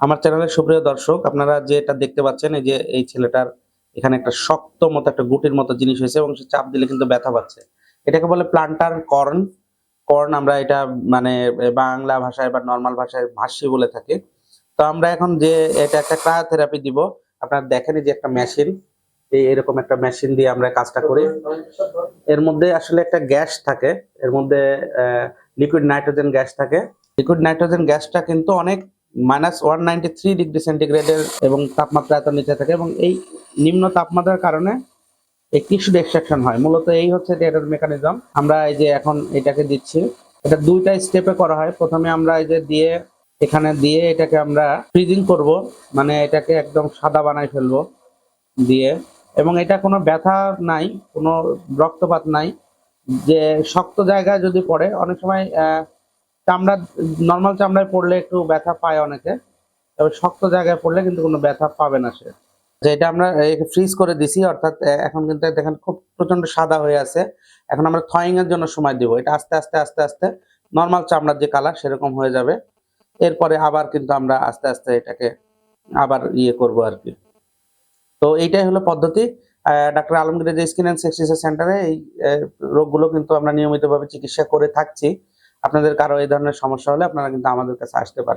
আমার চ্যানেলের সুপ্রিয় দর্শক, আপনারা যেটা দেখতে পাচ্ছেন, এই যে এই ছেলেটার এখানে একটা শক্ত মতো একটা গুটির মতো জিনিস হয়েছে এবং সে চাপ দিলে কিন্তু ব্যথা পাচ্ছে। এটাকে বলে প্লান্টার কর্ন। কর্ন আমরা এটা মানে বাংলা ভাষায় বা নর্মাল ভাষায় ভাষ্যি বলে থাকি। তো আমরা এখন যে এটা একটা ক্রায়োথেরাপি দিব। আপনারা দেখেন যে একটা মেশিন। এই এরকম একটা মেশিন দিয়ে আমরা কাজটা করি। এর মধ্যে আসলে একটা গ্যাস থাকে। এর মধ্যে লিকুইড নাইট্রোজেন গ্যাস থাকে। লিকুইড নাইট্রোজেন গ্যাসটা কিন্তু অনেক minus one ninety three degree সেন্টিগ্রেডের এবং তাপমাত্রা এত নিচে থাকে এবং এই নিম্ন তাপমাত্রার কারণে এই টিস্যু এক্সট্রাকশন হয়। মূলত এই হচ্ছে এটার মেকানিজম আমরা এই যে এখন এটাকে দিচ্ছি, এটা দুইটা স্টেপে করা হয়। প্রথমে আমরা এই যে দিয়ে, এখানে দিয়ে এটাকে আমরা ফ্রিজিং করব মানে এটাকে একদম সাদা বানাই ফেলব দিয়ে। এবং এটা কোনো ব্যথা নাই, কোনো রক্তপাত নাই, যে শক্ত জায়গায় যদি পড়ে, অনেক সময় চামড়া নর্মাল চামড়ায় পড়লে একটু ব্যথা পায় অনেকে, তবে শক্ত জায়গায় পড়লে কিন্তু কোনো ব্যথা পাবে না সে। যে এটা আমরা ফ্রিজ করে দিছি, অর্থাৎ এখন কিন্তু দেখেন খুব প্রচণ্ড সাদা হয়ে আছে। এখন আমরা থয়িং এর জন্য সময় দিব। এটা আস্তে আস্তে আস্তে আস্তে নর্মাল চামড়ার যে কালার সেরকম হয়ে যাবে। এরপরে আবার কিন্তু আমরা আস্তে আস্তে এটাকে আবার ইয়ে করব আর কি। তো এইটাই হলো পদ্ধতি। ডাক্তার আলমগীরের যে স্কিন অ্যান্ড সেক্সিসের সেন্টারে এই রোগগুলো কিন্তু আমরা নিয়মিতভাবে চিকিৎসা করে থাকছি। আপনাদের কারও এই ধরনের সমস্যা হলে আপনারা কিন্তু আমাদের কাছে আসতে পারেন।